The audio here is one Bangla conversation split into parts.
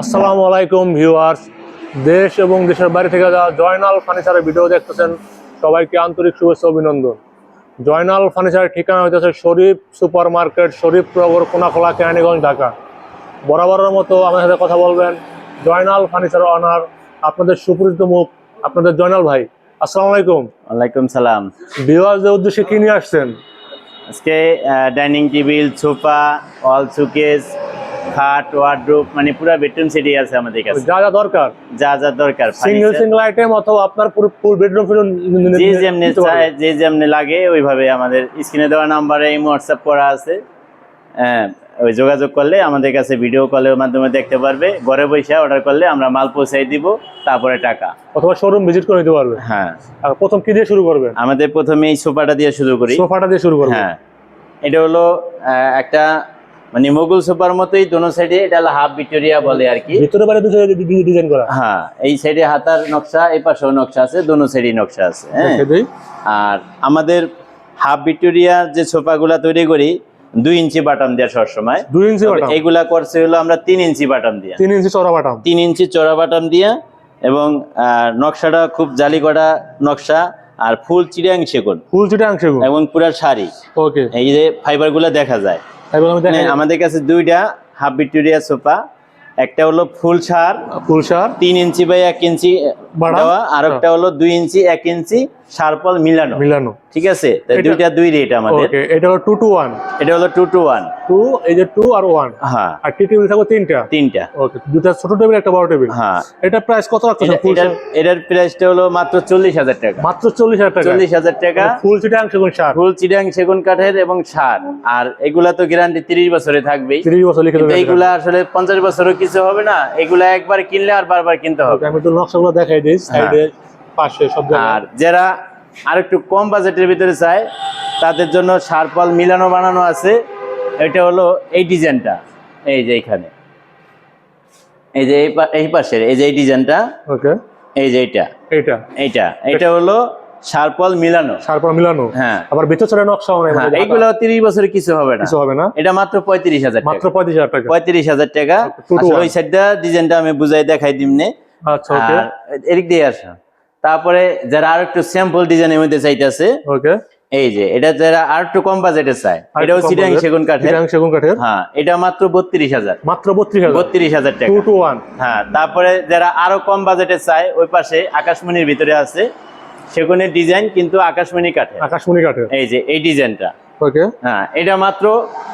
আসসালামু আলাইকুম ভিউয়ার্স। দেশ এবং দেশের বাইরে থেকে যারা জয়নাল ফার্নিচারের ভিডিও দেখতেছেন সবাইকে আন্তরিক শুভেচ্ছা অভিনন্দন। জয়নাল ফার্নিচারের ঠিকানা হইতেছে শরীফ সুপার মার্কেট শরীফ কোনাখোলা কেরানীগঞ্জ ঢাকা। বরাবরের মতো আমাদের সাথে কথা বলবেন জয়নাল ফার্নিচার অনার আপনাদের সুপরিচিত মুখ আপনাদের জয়নাল ভাই। আসসালামু আলাইকুম। ওয়ালাইকুম সালাম। ভিউয়ার্সদের উদ্দেশ্যে কি নিয়ে আসছেন? আজকে ডাইনিং টেবিল সোফা অল সুকেস খাট ওয়ার্ড্রোপ মানে পুরো বেডরুম সেটই আছে আমাদের কাছে। যা যা দরকার। যা যা দরকার সিঙ্গেল সিঙ্গেল আইটেম অথবা আপনার পুরো ফুল বেডরুম যে যেমনি চায় যে যেমনি লাগে ওইভাবে আমাদের স্ক্রিনে দেওয়া নাম্বারে এই হোয়াটসঅ্যাপ করা আছে। হ্যাঁ ওই যোগাযোগ করলে আমাদের কাছে ভিডিও কলের মাধ্যমে দেখতে পারবে। ঘরে বসে অর্ডার করলে আমরা মাল পৌঁছাই দিব তারপরে টাকা। অথবা শোরুম ভিজিট করে নিতে পারবে। হ্যাঁ। আর প্রথম কি দিয়ে শুরু করবেন? আমাদের প্রথমে এই সোফাটা দিয়ে শুরু করি। সোফাটা দিয়ে শুরু করবেন। হ্যাঁ। এটা হলো একটা মানে মোগল সোফার মতোই দোনো সাইডে এটা হলো হাফ ভিক্টোরিয়া বলে আর কি। ভিতরে বাইরে দুটো ডিজাইন করা। হ্যাঁ এই সাইডে হাতার নকশা এই পাশেও নকশা আছে দোনো সাইডে নকশা আছে হ্যাঁ। আর আমাদের হাফ ভিক্টোরিয়া যে সোফাগুলা তৈরি করি দুই ইঞ্চি বাটাম দেওয়া সবসময়। দুই ইঞ্চি করছে হলো আমরা তিন ইঞ্চি বাটাম দিয়া। তিন ইঞ্চি চড়া বাটাম? তিন ইঞ্চি চড়া বাটাম দিয়া এবং নকশাটা খুব জালি করা নকশা আর ফুল চিড়িয়াং সেগুন। ফুল অংশ এবং পুরা শাড়ি। ওকে। এই যে ফাইবার দেখা যায়। এবার আমি দেখেন আমাদের কাছে দুইটা হাফ ভিক্টোরিয়া সোফা একটা হলো ফুল সার ফুল সার। তিন ইঞ্চি বাই এক ইঞ্চি দেওয়া আর একটা হলো দুই ইঞ্চি এক ইঞ্চি সারপল মিলানো। মিলানো। ঠিক আছে? তা দুইটা দুই রেট আমাদের। ওকে এটা হলো টু টু ওয়ান এটা হলো টু টু ওয়ান টু এই যে টু আর ওয়ান হ্যাঁ। আর টি টেবিল থাকবে? তিনটা। তিনটা। ওকে দুটা ছোট টেবিল একটা বড় টেবিল হ্যাঁ। এটা প্রাইস কত রাখতেছেন এটার এটার প্রাইসটা হলো মাত্র চল্লিশ হাজার টাকা। মাত্র চল্লিশ হাজার টাকা। চল্লিশ হাজার টাকা। ফুল চিটে অংশ সার। ফুল চিডাং সেগুন কাঠের এবং সার। আর এগুলা তো গ্যারান্টি তিরিশ বছরে থাকবেই। তিরিশ বছর লিখে এইগুলা আসলে পঞ্চাশ বছরও কিছু হবে না। এগুলা একবার কিনলে আর বারবার কিনতে হবে। আমি একটু নকশাগুলো দেখাই দিই। সাইডে জায়গায় আর যারা আর একটু কম বাজেটের ভিতরে চায় তাদের জন্য সারপাল মিলানো বানানো আছে। এটা হলো এই ডিজাইনটা। এই যে এইখানে এই যে এই পাশের এই যে এই ডিজাইনটা। ওকে। এই যে এইটা। এইটা। এইটা। এটা হলো সারপাল মিলানো। তারপর মিলানো। হ্যাঁ। আবার ভিতর চড়ে নকশাও নেই হ্যাঁ এইগুলো তিরিশ বছরে কিছু হবে না। কিছু হবে না? এটা মাত্র পঁয়ত্রিশ হাজার মাত্র টাকা পঁয়ত্রিশ হাজার টাকা। পঁয়ত্রিশ হাজার টাকা। one। ওই সাইডটা ডিজাইনটা আমি বুঝাই দেখাই দিমনে। আচ্ছা ওকে। এদিক দিয়ে আসা। তারপরে যারা আর একটু স্যাম্পল ডিজাইনের মধ্যে চাইতেছে ওকে এই যে এটা যারা আর একটু কম বাজেটে চায় একটু সিডাং সেগুন কাঠের চিটাং সেগুন কাঠের হ্যাঁ এটা মাত্র বত্রিশ হাজার। মাত্র বত্রিশ হাজার। বত্রিশ হাজার টাকা। টু টু ওয়ান হ্যাঁ তারপরে যারা আরও কম বাজেটে চায় ওই পাশে আকাশমণির ভিতরে আছে সেগুনের ডিজাইন কিন্তু আকাশমণি কাঠের আকাশমণি কাঠের এই যে এই ডিজাইনটা ওকে হ্যাঁ এটা মাত্র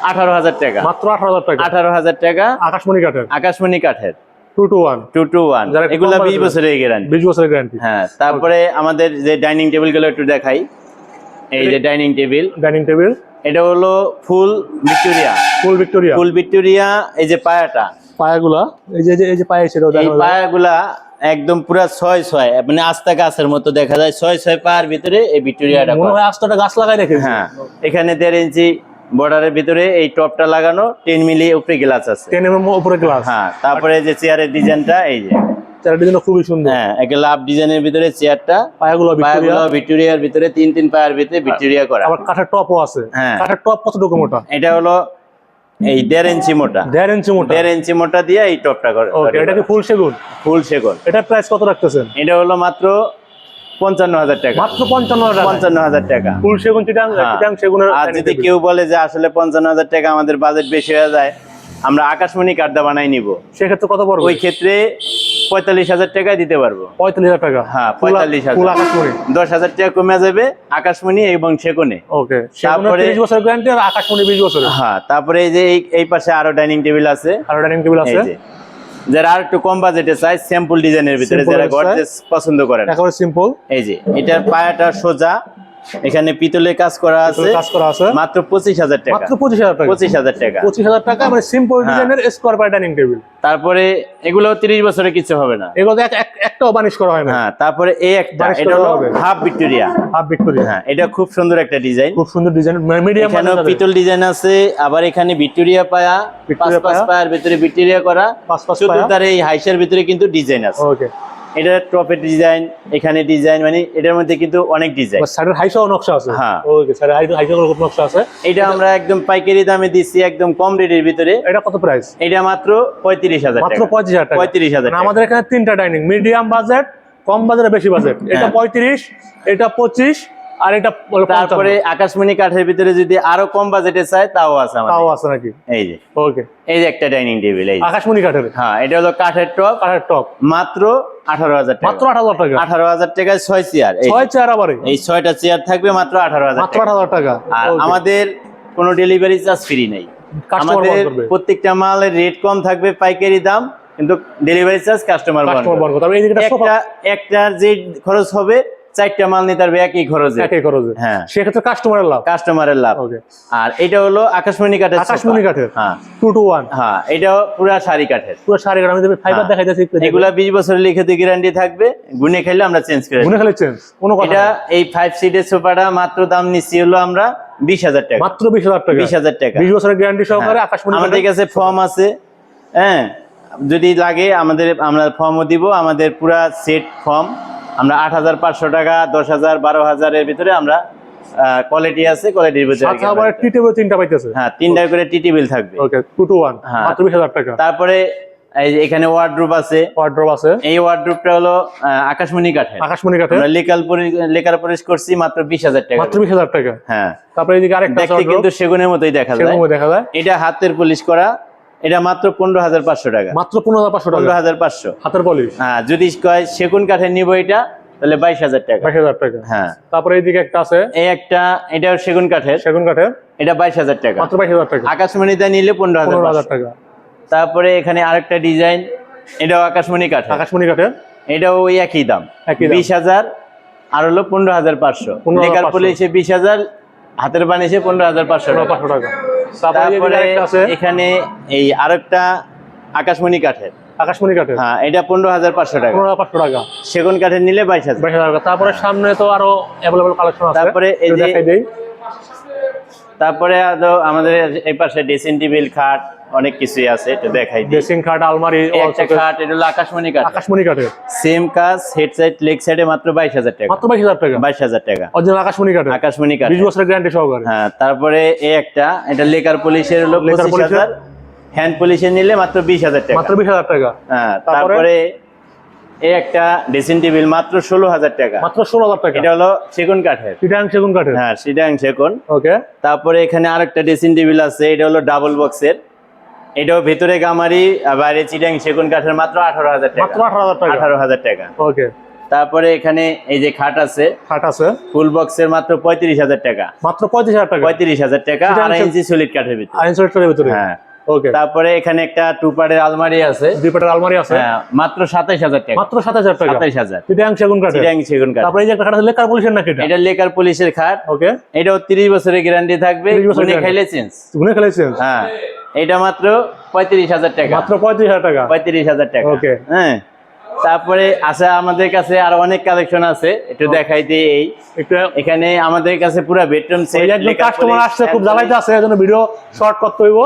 আঠারো হাজার টাকা। মাত্র আঠারো হাজার টাকা। আঠারো হাজার টাকা আকাশমণি কাঠের আকাশমণি কাঠের এগুলা বিশ বছরের গ্যারান্টি বিশ বছরের গ্যারান্টি হ্যাঁ তারপরে আমাদের যে ডাইনিং টেবিলগুলো একটু দেখাই। এই যে ডাইনিং টেবিল ডাইনিং টেবিল এটা হলো full Victoria. Full Victoria. Full Victoria এই যে পায়াটা। পায়াগুলা। এই যে এই যে- এই যে এই পায়াগুলা একদম পুরা ছয় ছয় মানে আস্তা গাছের মতো দেখা যায়। ছয় ছয় পায়ের ভিতরে এই ভিক্টোরিয়াটা মনে। হয় আস্তাটা গাছ লাগাই রেখেছে। হ্যাঁ এখানে দেড় ইঞ্চি বর্ডারের ভিতরে এই টপটা লাগানো টেন মিলি উপরে গ্লাস আছে। টেন এম উপরে গ্লাস। হ্যাঁ তারপরে যে চেয়ারের ডিজাইনটা এই যে। খুবই সুন্দর। হ্যাঁ একটা লাভ ডিজাইনের ভিতরে চেয়ারটা পায়াগুলো পায়াগুলো ভিক্টোরিয়ার ভিতরে তিন তিন পায়ের ভিতরে ভিক্টোরিয়া করা। আবার কাঠের টপও আছে। হ্যাঁ। কাঠের টপ কতটুকু মোটা? এটা হলো এই দেড় ইঞ্চি মোটা। দেড় ইঞ্চি মোটা। দেড় ইঞ্চি মোটা দিয়ে এই টপটা করে এটা কি ফুল সেগুন? ফুল সেগুন। এটা প্রাইস কত রাখতেছেন? এটা হলো মাত্র পঞ্চান্ন হাজার টাকা। মাত্র পঞ্চান্ন হাজার টাকা। পঞ্চান্ন হাজার টাকা। ফুল সেগুন চিটাং হ্যাঁ। চিটাং সেগুনের আর যদি কেউ বলে যে আসলে পঞ্চান্ন হাজার টাকা আমাদের বাজেট বেশি হয়ে যায় আমরা আকাশমণি বানাই নিব। সেক্ষেত্রে কত পড়বে? ওই ক্ষেত্রে পঁয়তাল্লিশ হাজার টাকায় দিতে পারব। পঁয়তাল্লিশ হাজার টাকা? হ্যাঁ, ফুল- 45,000 ফুল আকাশমণি? দশ হাজার টাকা কমে যাবে আকাশমণি এবং ওকে সেগুনের তারপরে- বছর গ্যারান্টি আর আকাশমণি বিশ বছরের। হ্যাঁ তারপরে এই যে এই- পাশে আরও ডাইনিং টেবিল আছে। আর ডাইনিং টেবিল আছে। যারা আর একটু কম বাজেটে চাই স্যাম্পল ডিজাইনের ভিতরে যারা গর্জেস পছন্দ করেন। একেবারে সিম্পল এই যে এটার পায়াটা সোজা। এখানে পিতলের কাজ করা আছে। কাজ করা আছে। মাত্র পঁচিশ হাজার টাকা। মাত্র পঁচিশ হাজার টাকা। পঁচিশ হাজার টাকা। পঁচিশ হাজার টাকা মানে সিম্পল। ডিজাইনের স্কোয়ার বাই ডাইনিং টেবিল তারপরে এগুলো তিরিশ বছরে কিছু হবে না। এগুলো এক এক- একটাও বানিশ করা হয় না। হ্যাঁ তারপরে এই একটা এটা হলো হাফ ভিক্টোরিয়া হাফ ভিক্টোরিয়া হ্যাঁ এটা খুব সুন্দর একটা ডিজাইন খুব সুন্দর ডিজাইন মিডিয়াম এখানেও পিতল ডিজাইন আছে আবার এখানে ভিক্টোরিয়া পায়া পাঁচ পাঁচ পায়া। পায়ের ভিতরে ভিক্টোরিয়া করা। পাঁচ পাঁচ। তার এই হাইসের ভিতরে কিন্তু ডিজাইন আছে। ওকে এটা টপের ডিজাইন এখানে ডিজাইন মানে এটার মধ্যে কিন্তু অনেক ডিজাইন। স্যার হাইসাও নকশা আছে। হ্যাঁ। ওকে সাইডের হাই হাইসাও নকশা আছে। এটা আমরা একদম পাইকারি দামে দিচ্ছি একদম কম রেটের ভিতরে। এটা কত প্রাইস এটা মাত্র পঁয়ত্রিশ হাজার মাত্র টাকা। পঁয়ত্রিশ হাজার টাকা। পঁয়ত্রিশ হাজার মানে আমাদের এখানে তিনটা ডাইনিং মিডিয়াম বাজেট কম বাজারে বেশি বাজেট এটা হ্যাঁ। পঁয়ত্রিশ এটা পঁচিশ আর এটা তারপরে আকাশমণি কাঠের ভিতরে যদি আরও কম বাজেটে চায় তাও আছে তাও আছে নাকি? এই যে। ওকে। এই যে একটা ডাইনিং টেবিল এই আকাশমণি কাঠের? হ্যাঁ এটা হলো কাঠের টপ। কাঠের টপ। মাত্র আঠারো হাজার টাকা। আঠারো হাজার টাকায় ছয় চেয়ার এই ছয় চেয়ার আবারে? এই ছয়টা চেয়ার থাকবে মাত্র আঠারো হাজার টাকা। হাজার টাকা? আর আমাদের কোনো ডেলিভারি চার্জ ফ্রি নেই। আমাদের প্রত্যেকটা মালের রেট কম থাকবে পাইকারি দাম কিন্তু ডেলিভারি চার্জ কাস্টমার একটা যে খরচ হবে চারটা মাল নিতে পারবে একই খরচে। একই খরচে। হ্যাঁ। সেক্ষেত্রে কাস্টমারের লাভ। কাস্টমারের লাভ। ওকে আর এটা হলো আকাশমণি কাঠের আকাশমণি কাঠের। হ্যাঁ। টু টু ওয়ান হ্যাঁ এটাও পুরা শাড়ি কাঠের। পুরো শাড়ি কাঠ আমি ফাইবার হ্যাঁ। দেখাইতেছি এগুলা বিশ বছরের লিখিত গ্যারান্টি থাকবে। গুনে খেলে আমরা চেঞ্জ করে গুনে। খালি চেঞ্জ কোনো কথা এটা এই ফাইভ সিটের সোফাটা মাত্র দাম নিচ্ছি হলো আমরা বিশ হাজার টাকা। মাত্র বিশ হাজার টাকা। বিশ হাজার টাকা। বিশ বছরের গ্যারান্টি সহকারে। আকাশমণি আমাদের কাছে ফর্ম আছে। হ্যাঁ। যদি লাগে আমাদের আমরা ফর্মও দিব। আমাদের পুরা সেট ফর্ম আমরা আট হাজার পাঁচশো টাকা দশ হাজার বারো হাজারের ভিতরে আমরা কোয়ালিটি আছে কোয়ালিটির ভিতরে আবার টি টেবিল তিনটা পাইতেছে? হ্যাঁ তিনটা করে থাকবে। ওকে টু হ্যাঁ। টাকা। তারপরে এই যে এখানে ওয়ার্ড্রোপ আছে। ওয়ার্ড্রপ আছে। এই ওয়ার্ড্রোপটা হলো আকাশমণি কাঠের। আকাশমণি কাঠের। আমরা লেকাল লেকার পরিশ করছি মাত্র বিশ হাজার টাকা। মাত্র বিশ হাজার টাকা। হ্যাঁ। তারপরে এদিকে আরেকটা দেখতে কিন্তু সেগুনের মতোই দেখা যায়। দেখা যায়। এটা হাতের পলিশ করা। এটা মাত্র পনেরো হাজার পাঁচশো টাকা। মাত্র পনেরো হাজার পাঁচশো পনেরো হাজার পাঁচশো। হাতের পলিশ। হ্যাঁ যদি কয় সেগুন কাঠের নিব এটা তাহলে বাইশ হাজার টাকা। বাইশ হাজার টাকা। হ্যাঁ। তারপরে এইদিকে একটা আছে। এই একটা এটা সেগুন কাঠের। সেগুন কাঠের। এটা বাইশ হাজার টাকা। মাত্র বাইশ হাজার টাকা। আকাশমণিতে নিলে পনেরো হাজার হাজার টাকা। তারপরে এখানে আরেকটা ডিজাইন এটাও আকাশমণি কাঠের। আকাশমণি কাঠের। এটাও ওই একই দাম। বিশ হাজার আর হলো পনেরো হাজার পাঁচশো। 15,500 লেকার পুলিশে বিশ হাজার হাতের বানিয়েছে পনেরো হাজার পাঁচশো পাঁচশো টাকা। তারপরে এখানে এই আরেকটা আকাশমণি কাঠের। আকাশমণি কাঠের। হ্যাঁ এটা পনেরো হাজার পাঁচশো টাকা। পনেরো পাঁচশো টাকা। সেগুন কাঠের নিলে বাইশ হাজার। বাইশ হাজার টাকা। তারপরে সামনে তো আরও অ্যাভেলেবল কালেকশন আছে। তারপরে এই যে- তারপরে আরও আমাদের এই পাশে ড্রেসিং টেবিল খাট অনেক কিছুই আছে একটু দেখাই ড্রেসিং খাট আলমারি একটা খাট এটা হলো আকাশমণি কাঠ আকাশমণি কাঠের। সেম কাজ হেড সাইড লেগ সাইডে মাত্র বাইশ হাজার টাকা। মাত্র বাইশ হাজার টাকা? বাইশ হাজার টাকা। অরিজিনাল আকাশমণি কাঠের? আকাশমণি কাঠ বিশ বছরের গ্যারান্টি সহকারে। হ্যাঁ তারপরে এই একটা এটা লেকার পুলিশের হলো লেকার পঁচিশ পুলিশের? হাজার। হ্যান্ড পুলিশের নিলে মাত্র বিশ হাজার টাকা। মাত্র বিশ হাজার টাকা। হ্যাঁ তারপরে? এই একটা ড্রেসিং টেবিল মাত্র ষোলো হাজার টাকা। মাত্র ষোলো হাজার টাকা। এটা হলো সেগুন কাঠের। চিটাং সেগুন কাঠের? হ্যাঁ সিডাং সেগুন। ওকে। তারপরে এখানে আরেকটা ড্রেসিং টেবিল আছে এটা হলো ডাবল বক্সের। এটাও ভেতরে গামারি বাইরে চিটাং সেগুন কাঠের মাত্র আঠারো হাজার মাত্র টাকা আঠারো হাজার টাকা? আঠারো হাজার টাকা। ওকে। তারপরে এখানে এই যে খাট আছে খাট আছে। ফুল বক্সের মাত্র পঁয়ত্রিশ হাজার টাকা। মাত্র পঁয়ত্রিশ হাজার টাকা? পঁয়ত্রিশ হাজার টাকা আড়াই ইঞ্চি সলিড কাঠের ভিতরে। আইন সোয়েটারের ভিতরে? হ্যাঁ। ওকে। তারপরে এখানে একটা টু পার্টের আলমারি আছে। দুই পেটার আলমারি আছে? হ্যাঁ মাত্র সাতাইশ হাজার টাকা। মাত্র সাতাশ হাজার টাকা? সাতাইশ হাজার। চিটাং সেগুন কাঠের? চিটাং সেগুন কাঠ তারপরে এই যে একটা খাট আছে লেকার পুলিশের নাকি এটা? এটা লেকার পুলিশের খাট। ওকে। এটাও তিরিশ বছরের গ্যারান্টি থাকবে। 30 গুনে। খাইলে চেঞ্জ গুনে খেলেছেন হ্যাঁ। এটা মাত্র পঁয়ত্রিশ হাজার টাকা। মাত্র পঁয়ত্রিশ হাজার টাকা? পঁয়ত্রিশ হাজার টাকা। Okay. হ্যাঁ। তারপরে আছে আমাদের কাছে আর অনেক কালেকশন আছে। একটু দেখাই দিই এই। একটু এখানে আমাদের কাছে পুরো বেডরুম সেট একজন কাস্টমার আসছে খুব জ্বালাইতে আছে এজন্য ভিডিও শর্ট করতে হইব।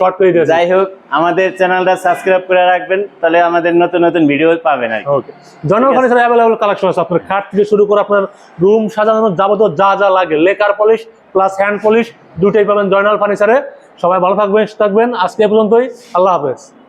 শর্ট করে দিয়েছে যাই হোক আমাদের চ্যানেলটা সাবস্ক্রাইব করে রাখবেন তাহলে আমাদের নতুন নতুন ভিডিও পাবেন আর। Okay general furniture available collection আছে। আপনার খাট থেকে শুরু করে আপনার রুম সাজানোর যাবতীয় যা যা লাগে lacquer polish plus hand polish দুটাই পাবেন জয়নাল ফার্নিচারে সবাই ভালো থাকবেন থাকবেন। আজকে পর্যন্তই। আল্লাহ হাফেজ।